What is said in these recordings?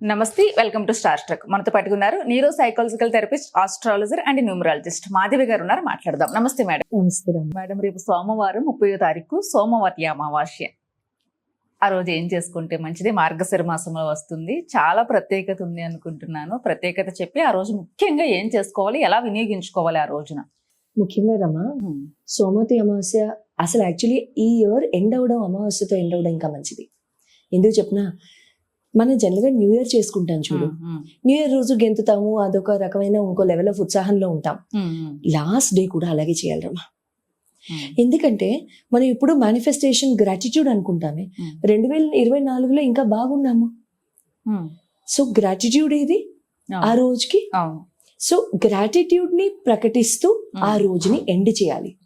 నమస్తే welcome to star truck. మనతో పట్టుకున్నారు neuro psychological therapist astrologer and numerologist Madhavi గారు ఉన్నారు. మాట్లాడదాం. నమస్తే మేడం. నమస్తే మేడం. రేపు సోమవారం ముప్పై తారీఖు సోమవతి అమావాస్య. ఆ రోజు ఏం చేసుకుంటే మంచిది? మార్గశిర మాసంలో వస్తుంది. చాలా ప్రత్యేకత ఉంది అనుకుంటున్నాను. ప్రత్యేకత చెప్పి ఆ రోజు ముఖ్యంగా ఏం చేసుకోవాలి? ఎలా వినియోగించుకోవాలి ఆ రోజున? ముఖ్యంగా రమ సోమతి అమావాస్య అసలు యాక్చువల్లీ ఈ ఇయర్ ఎండ్ అవడం అమావాస్యతో ఎండ్ అవడం ఇంకా మంచిది. ఎందుకు చెప్పినా మనం జనరల్గా న్యూ ఇయర్ చేసుకుంటాం చూడు. న్యూ ఇయర్ రోజు గెంతుతాము అదొక రకమైన ఇంకో లెవెల్ ఆఫ్ ఉత్సాహంలో ఉంటాం. లాస్ట్ డే కూడా అలాగే చేయాలి రమ. ఎందుకంటే మనం ఇప్పుడు మేనిఫెస్టేషన్ గ్రాటిట్యూడ్ అనుకుంటామే. రెండు వేల ఇరవై నాలుగులో ఇంకా బాగున్నాము. సో గ్రాటిట్యూడ్ ఏది? ఆ. రోజుకి? సో గ్రాటిట్యూడ్ని ప్రకటిస్తూ ఆ రోజుని ఎండ్ చేయాలి.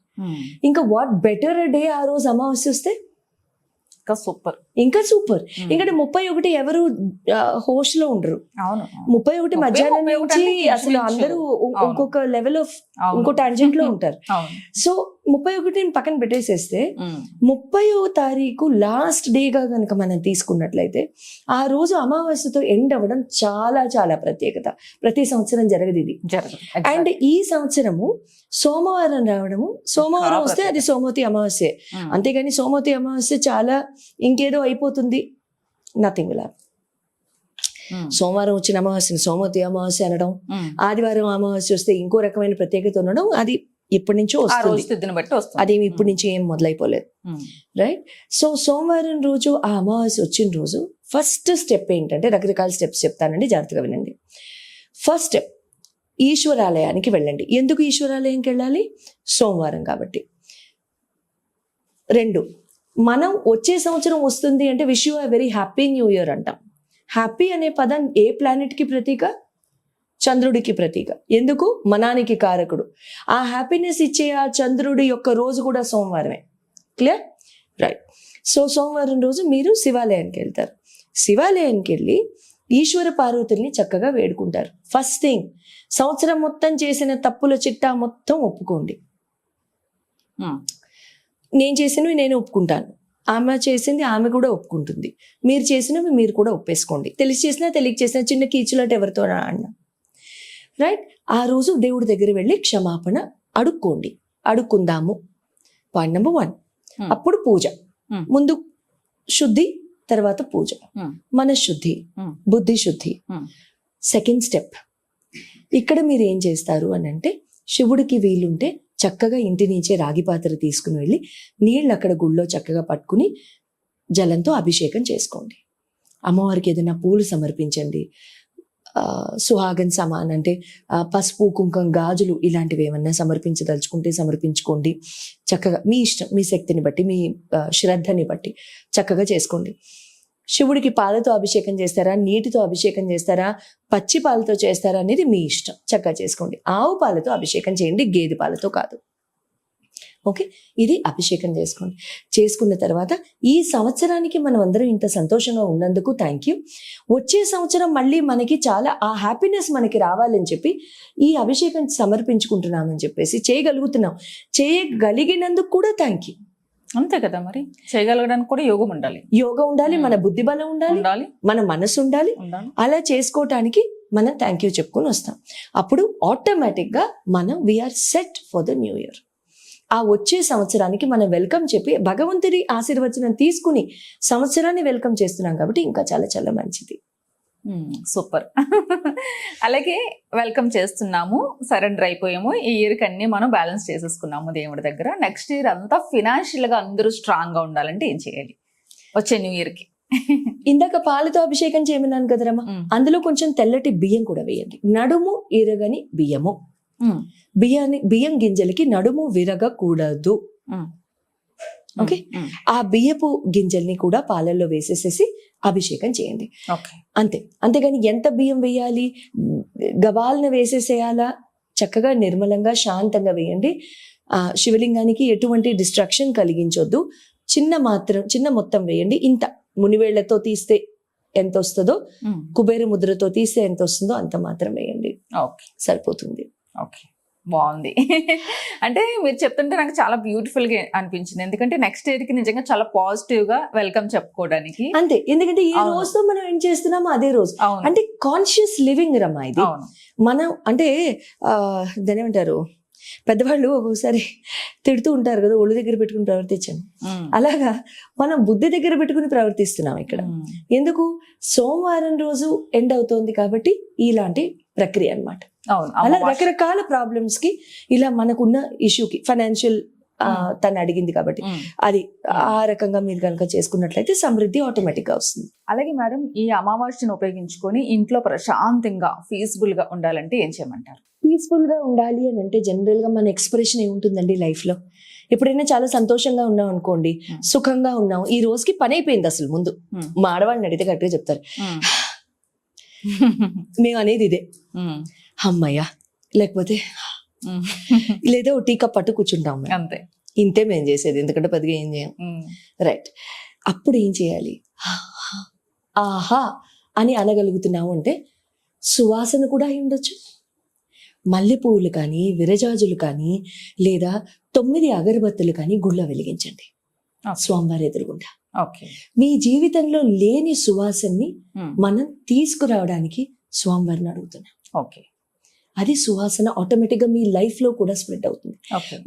ఇంకా వాట్ బెటర్ డే ఆ రోజు అమావాస్య వస్తే? ఇంకా సూపర్ ఇంకా సూపర్. ఎందుకంటే ముప్పై ఒకటి ఎవరు హోస్ట్లో ఉండరు. ముప్పై ఒకటి ముప్పై, మధ్యాహ్నం ముప్పై నుంచి అసలు. అందరూ. ఇంకొక లెవెల్ ఆఫ్. ఇంకో టాంజెంట్లో ఉంటారు. సో ముప్పై ఒకటి పక్కన పెట్టేసేస్తే ఉమ్. ముప్పైవ తారీఖు లాస్ట్ డేగా కనుక మనం తీసుకున్నట్లయితే ఆ రోజు అమావాస్యతో ఎండ్ అవ్వడం చాలా చాలా ప్రత్యేకత. ప్రతి సంవత్సరం జరగదు ఇది. అండ్ ఈ సంవత్సరము సోమవారం రావడము. సోమవారం వస్తే అది సోమవతి అమావాస్య. అంతేగాని సోమవతి అమావాస్య చాలా ఇంకేదో అయిపోతుంది. Nothing will um. సోమవారం వచ్చిన అమావాస్యని సోమవతి అమావాస్య అనడం ఉమ్. ఆదివారం అమావాస్య వస్తే ఇంకో రకమైన ప్రత్యేకత ఉండడం అది ఇప్పటి నుంచో వస్తుంది. అదేమి ఇప్పటి నుంచి ఏం మొదలైపోలేదు. రైట్ సో సోమవారం రోజు ఆ అమావాస్య వచ్చిన రోజు ఫస్ట్ స్టెప్ ఏంటంటే రకరకాల స్టెప్స్ చెప్తానండి జాగ్రత్తగా వినండి. ఫస్ట్ స్టెప్ ఈశ్వరాలయానికి వెళ్ళండి. ఎందుకు ఈశ్వరాలయానికి వెళ్ళాలి? సోమవారం కాబట్టి. రెండు మనం వచ్చే సంవత్సరం వస్తుంది అంటే wish you very happy new year అంటాం. హ్యాపీ అనే పదం ఏ ప్లానెట్కి ప్రతీక? చంద్రుడికి ప్రతీక. ఎందుకు? మనానికి కారకుడు. ఆ హ్యాపీనెస్ ఇచ్చే ఆ చంద్రుడి యొక్క రోజు కూడా సోమవారమే. క్లియర్ రైట్ సో సోమవారం రోజు మీరు శివాలయానికి వెళ్తారు. శివాలయానికి వెళ్ళి ఈశ్వర పార్వతుల్ని చక్కగా వేడుకుంటారు. ఫస్ట్ థింగ్ సంవత్సరం మొత్తం చేసిన తప్పుల చిట్టా మొత్తం ఒప్పుకోండి. Hmm. నేను చేసినవి నేను ఒప్పుకుంటాను. ఆమె చేసింది ఆమె కూడా ఒప్పుకుంటుంది. మీరు చేసినవి మీరు కూడా ఒప్పేసుకోండి. తెలిసి చేసినా తెలియక చేసినా చిన్న కీచులాట ఎవరితో అన్న. రైట్ ఆ రోజు దేవుడి దగ్గర వెళ్ళి క్షమాపణ అడుక్కోండి. అడుక్కుందాము. Point number one. అప్పుడు పూజ. Hmm. ముందు శుద్ధి తర్వాత పూజ. Hmm. మన శుద్ధి Hmm. బుద్ధి శుద్ధి. సెకండ్ స్టెప్ ఇక్కడ మీరు ఏం చేస్తారు అని అంటే శివుడికి వీలుంటే చక్కగా ఇంటి నుంచే రాగి పాత్ర తీసుకుని వెళ్ళి నీళ్ళు అక్కడ గుళ్ళో చక్కగా పట్టుకుని జలంతో అభిషేకం చేసుకోండి. అమ్మవారికి ఏదైనా పూలు సమర్పించండి. సుహాగన్ సమాన్ అంటే పసుపు కుంకం గాజులు ఇలాంటివి ఏమన్నా సమర్పించదలుచుకుంటే సమర్పించుకోండి. చక్కగా మీ ఇష్టం మీ శక్తిని బట్టి మీ శ్రద్ధని బట్టి చక్కగా చేసుకోండి. శివుడికి పాలతో అభిషేకం చేస్తారా? నీటితో అభిషేకం చేస్తారా? పచ్చి పాలతో చేస్తారా అనేది మీ ఇష్టం. చక్కగా చేసుకోండి. ఆవు పాలతో అభిషేకం చేయండి గేదె పాలతో కాదు. ఓకే? ఇది అభిషేకం చేసుకోండి. చేసుకున్న తర్వాత ఈ సంవత్సరానికి మనం అందరం ఇంత సంతోషంగా ఉన్నందుకు థ్యాంక్ యూ వచ్చే సంవత్సరం మళ్ళీ మనకి చాలా ఆ హ్యాపీనెస్ మనకి రావాలని చెప్పి ఈ అభిషేకం సమర్పించుకుంటున్నామని చెప్పేసి చేయగలుగుతున్నాం. చేయగలిగినందుకు కూడా థ్యాంక్ యూ అంతే కదా మరి? చేయగలగడానికి కూడా యోగం ఉండాలి. యోగా ఉండాలి మన బుద్ధి బలం ఉండాలి ఉండాలి. మన మనసు ఉండాలి. అలా చేసుకోవటానికి మనం థ్యాంక్ యూ చెప్పుకొని వస్తాం. అప్పుడు ఆటోమేటిక్గా మనం we're set for the new year ఆ వచ్చే సంవత్సరానికి మనం వెల్కమ్ చెప్పి భగవంతుడి ఆశీర్వచనం తీసుకుని సంవత్సరాన్ని వెల్కమ్ చేస్తున్నాం కాబట్టి ఇంకా చాలా చాలా మంచిది. సూపర్. అలాగే వెల్కమ్ చేస్తున్నాము. సరెండర్ అయిపోయాము. ఈ ఇయర్కి అన్ని మనం బ్యాలెన్స్ చేసేసుకున్నాము దేవుడి దగ్గర. నెక్స్ట్ ఇయర్ అంతా ఫినాన్షియల్గా అందరూ స్ట్రాంగ్గా ఉండాలంటే ఏం చేయాలి? వచ్చే న్యూ ఇయర్కి. ఇందాక పాలతో అభిషేకం చేయమన్నాను కదరమ్మా. అందులో కొంచెం తెల్లటి బియ్యం కూడా వేయండి. నడుము ఇరగని బియ్యము. బియ్యాన్ని బియ్యం గింజలకి నడుము విరగకూడదు. ఓకే. ఆ బియ్యపు గింజల్ని కూడా పాలల్లో వేసేసేసి అభిషేకం చేయండి. అంతే. అంతేగాని ఎంత బియ్యం వేయాలి? గబాలను వేసేసేయాలా? చక్కగా నిర్మలంగా శాంతంగా వేయండి. ఆ శివలింగానికి ఎటువంటి డిస్ట్రక్షన్ కలిగించొద్దు. చిన్న మాత్రం చిన్న మొత్తం వేయండి. ఇంత మునివేళ్ళతో తీస్తే ఎంత వస్తుందో. కుబేర ముద్రతో తీస్తే ఎంత వస్తుందో అంత మాత్రం వేయండి. ఓకే. సరిపోతుంది. ఓకే. బాగుంది. అంటే మీరు చెప్తుంటే నాకు చాలా బ్యూటిఫుల్గా అనిపించింది. ఎందుకంటే నెక్స్ట్ ఇయర్కి నిజంగా చాలా పాజిటివ్గా వెల్కమ్ చెప్పుకోవడానికి. అంతే. ఎందుకంటే ఈ. రోజుతో మనం ఏం చేస్తున్నామో అదే రోజు. అంటే కాన్షియస్ లివింగ్ రమ్మా ఇది. మనం అంటే ఆ, దాన్ని ఏమంటారు? పెద్దవాళ్ళు ఒక్కొక్కసారి తిడుతూ ఉంటారు కదా ఒళ్ళు దగ్గర పెట్టుకుని ప్రవర్తించాను ఉమ్. అలాగా మనం బుద్ధి దగ్గర పెట్టుకుని ప్రవర్తిస్తున్నాం ఇక్కడ. ఎందుకు? సోమవారం రోజు ఎండ్ అవుతోంది కాబట్టి ఇలాంటి ప్రక్రియ అన్నమాట అవును అలా. రకరకాల ప్రాబ్లమ్స్కి ఇలా మనకున్న ఇష్యూకి ఫైనాన్షియల్. తను అడిగింది కాబట్టి. అది ఆ రకంగా మీరు కనుక చేసుకున్నట్లయితే సమృద్ధి ఆటోమేటిక్గా వస్తుంది అలాగే మేడం ఈ అమావాస్యను ఉపయోగించుకొని ఇంట్లో ప్రశాంతంగా పీస్ఫుల్గా ఉండాలంటే ఏం చేయమంటారు పీస్ఫుల్గా ఉండాలి అని అంటే జనరల్గా మన ఎక్స్ప్రెషన్ ఏముంటుందండి లైఫ్లో ఎప్పుడైనా చాలా సంతోషంగా ఉన్నాం అనుకోండి. సుఖంగా ఉన్నాం ఈ రోజుకి పని అయిపోయింది అసలు ముందు. మా ఆడవాళ్ళని అడిగితే కరెక్ట్గా చెప్తారు. మేము అనేది ఇదే. అమ్మయ్య లేకపోతే. లేదా టీ కప్ పట్టు కూర్చుంటాం మేము. అంతే ఇంతే మేము చేసేది ఎందుకంటే పెద్దగా ఏం చేయం. రైట్ అప్పుడు ఏం చేయాలి ఆహా అని అనగలుగుతున్నాము అంటే సువాసన కూడా అయి ఉండొచ్చు మల్లెపూలు కానీ విరజాజులు కానీ లేదా తొమ్మిది అగరబత్తులు కానీ గుళ్ళ వెలిగించండి. స్వామివారి ఎదురుగుండా. ఓకే మీ జీవితంలో లేని సువాసనని ఉమ్. మనం తీసుకురావడానికి స్వామివారిని అడుగుతున్నాం. ఓకే అది సువాసన ఆటోమేటిక్గా మీ లైఫ్లో కూడా స్ప్రెడ్ అవుతుంది.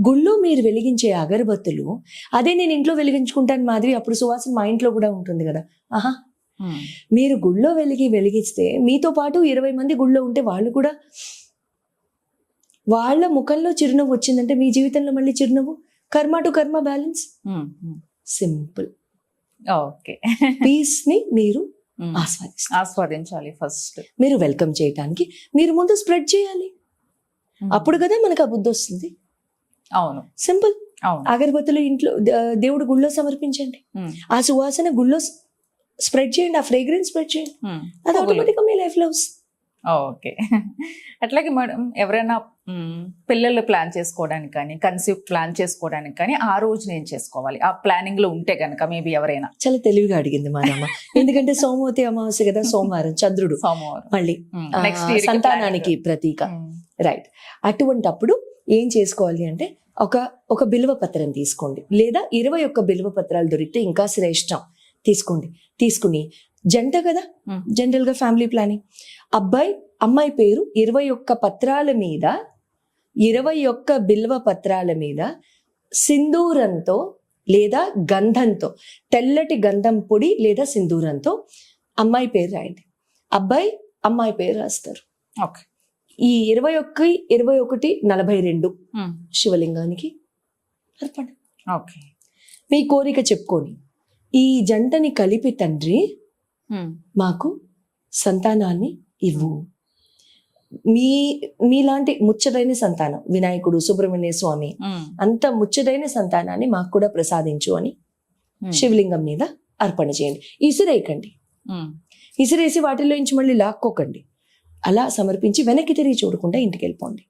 గుళ్ళో మీరు వెలిగించే అగరబత్తులు అదే నేను ఇంట్లో వెలిగించుకుంటాను మాధవి అప్పుడు సువాసన మా ఇంట్లో కూడా ఉంటుంది కదా. ఆహా. ఉమ్. మీరు గుళ్ళో వెలిగి వెలిగిస్తే మీతో పాటు ఇరవై మంది గుళ్ళో ఉంటే వాళ్ళు కూడా వాళ్ళ ముఖంలో చిరునవ్వు వచ్చిందంటే మీ జీవితంలో మళ్ళీ చిరునవ్వు? Karma to karma balance. Um. Simple. Okay. పీస్ని మీరు. ఆస్వాదిస్తారు. ఆస్వాదించాలి ఫస్ట్. మీరు వెల్కమ్ చేయటానికి మీరు ముందు స్ప్రెడ్ చేయాలి. అప్పుడు కదా మనకు ఆ బుద్ధి వస్తుంది. అవును. సింపుల్. అవును. అగరబత్తులు ఇంట్లో దేవుడు గుళ్ళో సమర్పించండి. ఆ సువాసన గుళ్ళో స్ప్రెడ్ చేయండి ఆ ఫ్రేగ్రెన్స్ స్ప్రెడ్ చేయండి. అది. ఆటోమేటిక్గా మీ లైఫ్లో వస్తుంది. ఓకే. అట్లాగే మేడం ఎవరైనా పిల్లలు ప్లాన్ చేసుకోవడానికి కానీ కన్సీవ్ ప్లాన్ చేసుకోవడానికి కానీ ఆ రోజు నేను చేసుకోవాలి. ఆ ప్లానింగ్లో ఉంటే కనుక మేబీ ఎవరైనా. చాలా తెలివిగా అడిగింది మా నాన్న. ఎందుకంటే సోమవతి అమావాస్య కదా సోమవారం చంద్రుడు. సోమవారం. మళ్ళీ నెక్స్ట్ సంతానానికి ప్రతీక. రైట్ అటువంటప్పుడు ఏం చేసుకోవాలి అంటే ఒక ఒక బిల్వ పత్రం తీసుకోండి. లేదా ఇరవై ఒక్క బిల్వ పత్రాలు దొరికితే ఇంకా శ్రేష్టం. తీసుకోండి. తీసుకుని జంట కదా? Hmm. జనరల్గా ఫ్యామిలీ ప్లానింగ్. అబ్బాయి అమ్మాయి పేరు ఇరవై ఒక్క పత్రాల మీద ఇరవై ఒక్క బిల్వ పత్రాల మీద సింధూరంతో లేదా గంధంతో తెల్లటి గంధం పొడి లేదా సింధూరంతో అమ్మాయి పేరు రాయండి. అబ్బాయి అమ్మాయి పేరు రాస్తారు. ఓకే. ఈ ఇరవై ఒక్క ఇరవై ఒకటి నలభై రెండు శివలింగానికి అర్పణ ఓకే. మీ కోరిక చెప్పుకొని ఈ జంటని కలిపి తండ్రి మాకు సంతానాన్ని ఇవ్వు. మీ మీలాంటి ముచ్చటైన సంతానం వినాయకుడు సుబ్రహ్మణ్య స్వామి అంత ముచ్చటైన సంతానాన్ని మాకు కూడా ప్రసాదించు అని శివలింగం మీద అర్పణ చేయండి. ఇసిరేయకండి. ఇసిరేసి వాటిలో నుంచి మళ్ళీ లాక్కోకండి. అలా సమర్పించి వెనక్కి తిరిగి చూడకుండా ఇంటికి వెళ్ళిపోండి.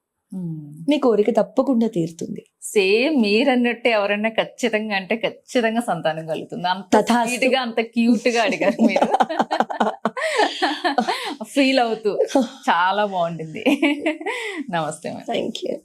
మీ కోరిక తప్పకుండా తీరుతుంది. సేమ్ మీరు అన్నట్టు ఎవరైనా ఖచ్చితంగా అంటే ఖచ్చితంగా సంతానం కలుగుతుంది. అంత తథాస్తు. స్వీట్గా అంత క్యూట్గా అడిగారు మీరు. ఫీల్ అవుతూ. చాలా బాగుంటుంది నమస్తే థ్యాంక్ యూ